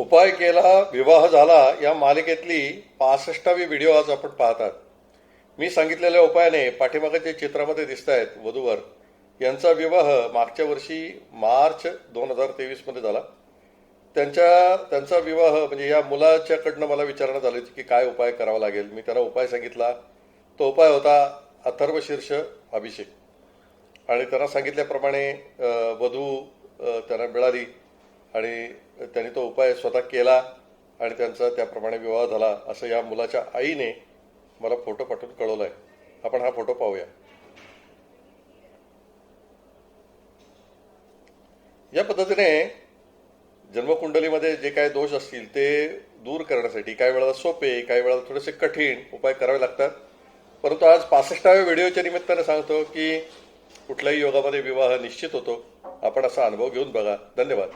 उपाय केला विवाह झाला या मालिकेतली पासष्टावी व्हिडिओ आज आपण पाहतात. मी सांगितलेल्या उपायाने पाठीमागाच्या चित्रामध्ये दिसत आहेत वधूवर यांचा विवाह मागच्या वर्षी मार्च दोन हजार तेवीसमध्ये झाला. त्यांच्या त्यांचा विवाह म्हणजे या मुलाच्याकडनं मला विचारण्यात होती की काय उपाय करावा लागेल. मी त्याला उपाय सांगितला. तो उपाय होता अथर्व शीर्ष अभिषेक. आणि त्यांना सांगितल्याप्रमाणे वधू त्यांना मिळाली. आणि त्यांनी तो उपाय स्वतः केला आणि त्यांचा त्याप्रमाणे विवाह झाला असं या मुलाच्या आईने मला फोटो पाठवून कळवलाय. आहे आपण हा फोटो पाहूया. या पद्धतीने जन्मकुंडलीमध्ये जे काय दोष असतील ते दूर करण्यासाठी काही वेळेला सोपे काही वेळेला थोडेसे कठीण उपाय करावे लागतात. परंतु आज पासष्टाव्या व्हिडिओच्या निमित्ताने सांगतो की कुठल्याही योगामध्ये विवाह निश्चित होतो. आपण असा अनुभव घेऊन बघा. धन्यवाद.